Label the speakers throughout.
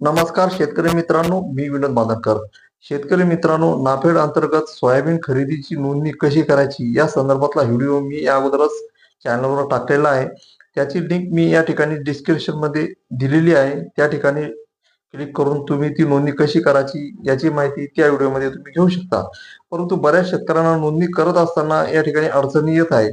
Speaker 1: नमस्कार शेतकरी मित्रांनो मी विनोद बांधरकर शेतकरी मित्रांनो नाफेड अंतर्गत सोयाबीन खरेदीची नोंदणी कशी करायची? या संदर्भातला व्हिडिओ मी या अगोदरच चॅनलवर टाकलेला आहे. त्याची लिंक मी या ठिकाणी डिस्क्रिप्शनमध्ये दिलेली आहे. त्या ठिकाणी क्लिक करून तुम्ही ती नोंदणी कशी करायची याची माहिती त्या व्हिडिओमध्ये तुम्ही घेऊ शकता. परंतु बऱ्याच शेतकऱ्यांना नोंदणी करत असताना या ठिकाणी अडचणी येत आहे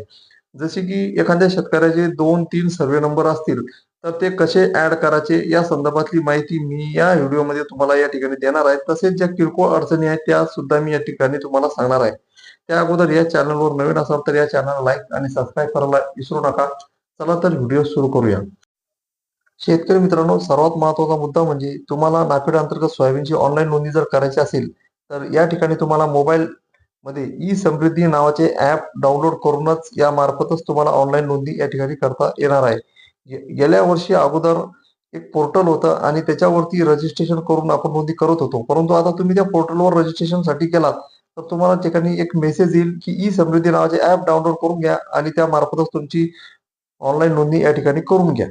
Speaker 1: जसे की एखाद्या शेतकऱ्याचे दोन तीन सर्वे नंबर असतील. तर ते कसे ऍड करायचे या संदर्भातली माहिती मी या व्हिडिओमध्ये तुम्हाला या ठिकाणी देणार आहे. तसेच ज्या किरकोळ अडचणी आहेत त्या सुद्धा मी या ठिकाणी तुम्हाला सांगणार आहे. त्या अगोदर या चॅनलवर नवीन असाल तर या चॅनल लाईक आणि सबस्क्राईब करायला विसरू नका. चला तर व्हिडिओ सुरू करूया. शेतकरी मित्रांनो सर्वात महत्त्वाचा मुद्दा म्हणजे तुम्हाला नाफेड अंतर्गत सोयाबीनची ऑनलाईन नोंदणी जर करायची असेल तर या ठिकाणी तुम्हाला मोबाईल मध्ये ई समृद्धी नावाचे ऍप डाउनलोड करूनच या मार्फतच तुम्हाला ऑनलाईन नोंदणी या ठिकाणी करता येणार आहे. गेल्या वर्षी अगोदर एक पोर्टल होतं आणि त्याच्यावरती रजिस्ट्रेशन करून आपण नोंदणी करत होतो. परंतु आता तुम्ही त्या पोर्टलवर रजिस्ट्रेशनसाठी केलात तर तुम्हाला ठिकाणी एक मेसेज येईल की ई समृद्धी नावाचे ऍप डाउनलोड करून घ्या आणि त्या मार्फतच तुमची ऑनलाईन नोंदणी या ठिकाणी करून घ्या.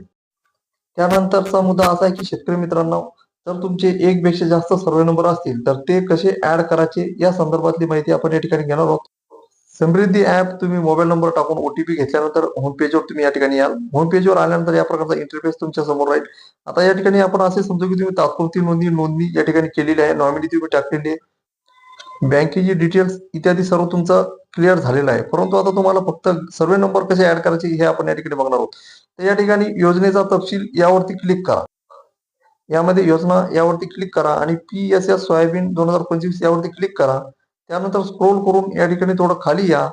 Speaker 1: त्यानंतरचा मुद्दा असा आहे की शेतकरी मित्रांनो जर तुमचे एक पेक्षा जास्त सर्वे नंबर असतील तर ते कसे ऍड करायचे या संदर्भातली माहिती आपण या ठिकाणी घेणार आहोत. समृद्धी ऍप तुम्ही मोबाईल नंबर टाकून ओटीपी घेतल्यानंतर होम पेजवर तुम्ही या ठिकाणी याल. होम पेजवर आल्यानंतर या प्रकारचा इंटरफेस तुमच्यासमोर राहील. आता या ठिकाणी आपण असे समजू की तुम्ही तात्पुरती नोंदणी नोंदणी या ठिकाणी केलेली आहे. नॉमिनी तुम्ही टाकलेली आहे. बँकेची डिटेल्स इत्यादी सर्व तुमचं क्लिअर झालेलं आहे. परंतु आता तुम्हाला फक्त सर्वे नंबर कसे ऍड करायचे हे आपण या ठिकाणी बघणार आहोत. तर या ठिकाणी योजनेचा तपशील यावरती क्लिक करा. यामध्ये योजना यावरती क्लिक करा आणि पी एस एस सोयाबीन दोन हजार पंचवीस यावरती क्लिक करा. त्यानंतर स्क्रोल करून या ठिकाणी थोडं खाली या.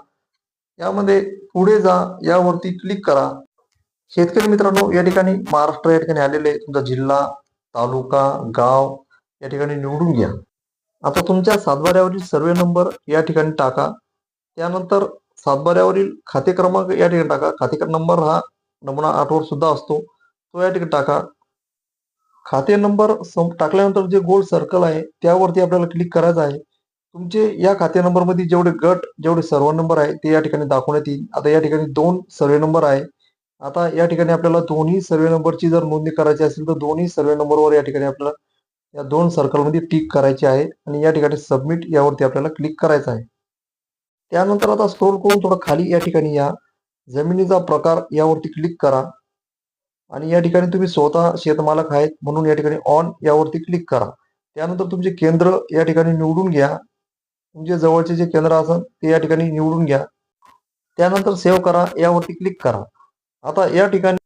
Speaker 1: यामध्ये पुढे जा यावरती क्लिक करा. शेतकरी मित्रांनो या ठिकाणी महाराष्ट्र या ठिकाणी आलेले तुमचा जिल्हा तालुका गाव या ठिकाणी निवडून घ्या. आता तुमच्या सातबाऱ्यावरील सर्वे नंबर या ठिकाणी टाका. त्यानंतर सातबाऱ्यावरील खाते क्रमांक या ठिकाणी टाका. खाते नंबर हा नमुना आठवर सुद्धा असतो. तो या ठिकाणी टाका. खाते नंबर टाकल्यानंतर जे गोल सर्कल आहे त्यावरती आपल्याला क्लिक करायचं आहे. तुमचे या खाते नंबरमध्ये जेवढे गट जेवढे सर्व नंबर आहे ते या ठिकाणी दाखवण्यात येईल. आता या ठिकाणी दोन सर्वे नंबर आहे. आता या ठिकाणी आपल्याला दोन्ही सर्वे नंबरची जर नोंदणी करायची असेल तर दोन्ही सर्वे नंबरवर या ठिकाणी आपल्याला या दोन सर्कलमध्ये टिक करायची आहे आणि या ठिकाणी सबमिट यावरती आपल्याला क्लिक करायचं आहे. त्यानंतर आता स्क्रोल करून थोडं खाली या ठिकाणी या. जमिनीचा प्रकार यावरती क्लिक करा. आणि या ठिकाणी तुम्ही स्वतः शेतमालक आहेत म्हणून या ठिकाणी ऑन यावरती क्लिक करा. त्यानंतर तुमचे केंद्र या ठिकाणी निवडून घ्या. तुमचे जवळचे जे केंद्र असेल ते या ठिकाणी निवडून घ्या. त्यानंतर सेव्ह करा यावरती क्लिक करा. आता या ठिकाणी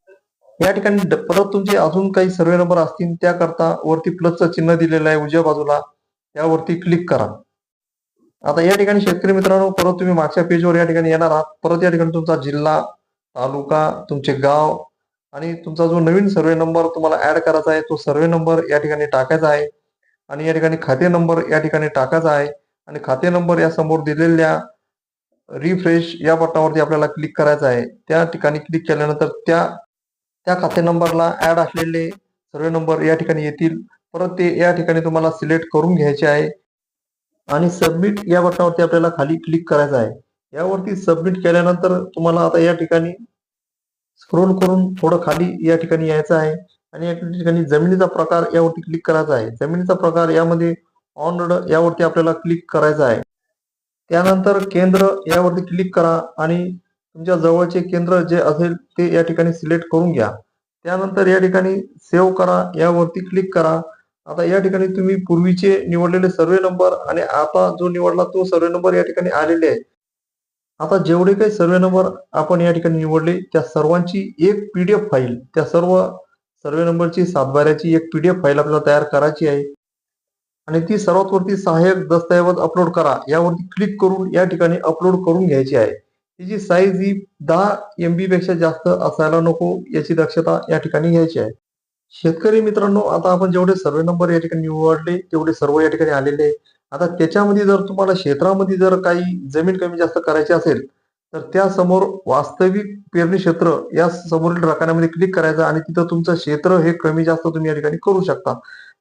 Speaker 1: या ठिकाणी परत तुमचे अजून काही सर्वे नंबर असतील त्याकरता वरती प्लसचं चिन्ह दिलेलं आहे उजव्या बाजूला त्यावरती क्लिक करा. आता या ठिकाणी शेतकरी मित्रांनो परत तुम्ही मागच्या पेजवर या ठिकाणी येणार आहात. परत या ठिकाणी तुमचा जिल्हा तालुका तुमचे गाव आणि तुमचा जो नवीन सर्वे नंबर तुम्हाला ऍड करायचा आहे तो सर्वे नंबर या ठिकाणी टाकायचा आहे. आणि या ठिकाणी खाते नंबर या ठिकाणी टाकायचा आहे. आणि खाते नंबर या समोर दिलेल्या रिफ्रेश या बटनावरती आपल्याला क्लिक करायचं आहे. त्या ठिकाणी क्लिक केल्यानंतर त्या त्या खाते नंबरला ऍड असलेले सर्वे नंबर या ठिकाणी येतील. परत ते या ठिकाणी तुम्हाला सिलेक्ट करून घ्यायचे आहे. आणि सबमिट या बटनावरती आपल्याला खाली क्लिक करायचं आहे. यावरती सबमिट केल्यानंतर तुम्हाला आता या ठिकाणी स्क्रोल करून थोडं खाली या ठिकाणी यायचं आहे. आणि या ठिकाणी जमिनीचा प्रकार यावरती क्लिक करायचा आहे. जमिनीचा प्रकार यामध्ये ऑनरोड यावरती आपल्याला क्लिक करायचा आहे. त्यानंतर केंद्र यावरती क्लिक करा आणि तुमच्या जवळचे केंद्र जे असेल ते या ठिकाणी सिलेक्ट करून घ्या. त्यानंतर या ठिकाणी सेव्ह करा यावरती क्लिक करा. आता या ठिकाणी तुम्ही पूर्वीचे निवडलेले सर्वे नंबर आणि आता जो निवडला तो सर्वे नंबर या ठिकाणी आलेले आहे. आता जेवढे काही सर्वे नंबर आपण या ठिकाणी निवडले त्या सर्वांची एक पीडीएफ फाईल त्या सर्व सर्वे नंबरची सातबाऱ्याची एक पीडीएफ फाईल आपल्याला तयार करायची आहे. आणि ती सर्वात वरती सहाय्यक दस्तऐवज अपलोड करा. यावरती क्लिक करून या ठिकाणी अपलोड करून घ्यायची आहे. तिची साईज ही दहा एम बी पेक्षा जास्त असायला नको याची दक्षता या ठिकाणी घ्यायची आहे. शेतकरी मित्रांनो आता आपण जेवढे सर्वे नंबर या ठिकाणी निवडले तेवढे सर्व या ठिकाणी आलेले आहे आता त्याच्यामध्ये जर तुम्हाला क्षेत्रामध्ये जर काही जमीन कमी जास्त करायची असेल तर त्या समोर वास्तविक पेरणी क्षेत्र या समोरील रकान्यामध्ये क्लिक करायचं आणि तिथं तुमचं क्षेत्र हे कमी जास्त तुम्ही या ठिकाणी करू शकता.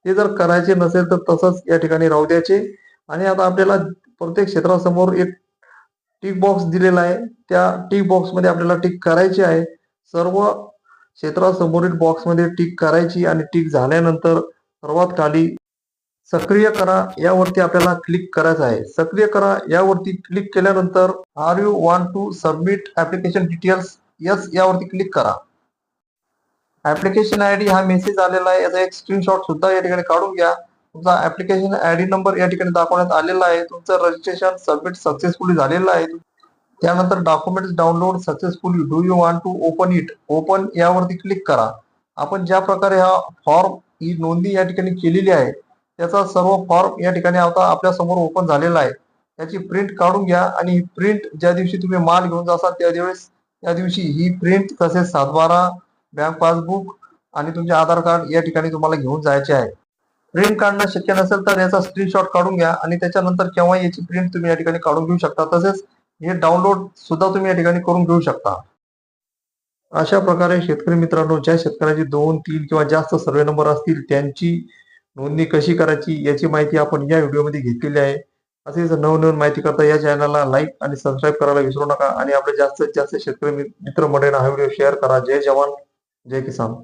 Speaker 1: ते जर करायचे नसेल तर तसंच या ठिकाणी राहू द्यायचे. आणि आता आपल्याला प्रत्येक क्षेत्रासमोर एक टिक बॉक्स दिलेला आहे. त्या टिक बॉक्समध्ये आपल्याला टिक करायची आहे. सर्व क्षेत्रासमोरील बॉक्समध्ये टिक करायची आणि टिक झाल्यानंतर सर्वात खाली सक्रिय करा यावरती आपल्याला क्लिक करायचं आहे. सक्रिय करा यावरती क्लिक केल्यानंतर are you want to submit application details yes यावरती क्लिक करा. ऍप्लिकेशन आय डी हा मेसेज आलेला आहे. याचा एक स्क्रीनशॉट सुद्धा या ठिकाणी काढून घ्या. तुमचा ऍप्लिकेशन आय डी नंबर या ठिकाणी दाखवण्यात आलेला आहे. तुमचं रजिस्ट्रेशन सबमिट सक्सेसफुली झालेलं आहे. त्यानंतर documents download successfully do you want to open it open यावरती क्लिक करा. आपण ज्या प्रकारे हा फॉर्म ही नोंदी या ठिकाणी केलेली आहे त्याचा सर्व फॉर्म या ठिकाणी आता आपल्यासमोर ओपन झालेला आहे. त्याची प्रिंट काढून घ्या आणि ही प्रिंट ज्या दिवशी तुम्ही माल घेऊन जासाल त्या दिवस त्या दिवशी ही प्रिंट तसेच सातबारा बँक पासबुक आणि तुमचे आधार कार्ड या ठिकाणी तुम्हाला घेऊन जायचे आहे. प्रिंट काढणं शक्य नसेल तर याचा स्क्रीनशॉट काढून घ्या आणि त्याच्यानंतर केव्हा याची प्रिंट तुम्ही या ठिकाणी काढून घेऊ शकता. तसेच हे डाउनलोड सुद्धा तुम्ही या ठिकाणी करून घेऊ शकता. अशा प्रकारे शेतकरी मित्रांनो ज्या शेतकऱ्याचे दोन तीन किंवा जास्त सर्वे नंबर असतील त्यांची नोंदणी कशी करायची याची माहिती आपण या व्हिडिओमध्ये घेतलेली आहे. असेच नवनवीन माहिती करता या चॅनलला लाईक आणि सबस्क्राईब करायला विसरू नका. आणि आपले जास्तीत जास्त शेतकरी मित्र मंडळींना हा व्हिडिओ शेअर करा. जय जवान. जय किसान.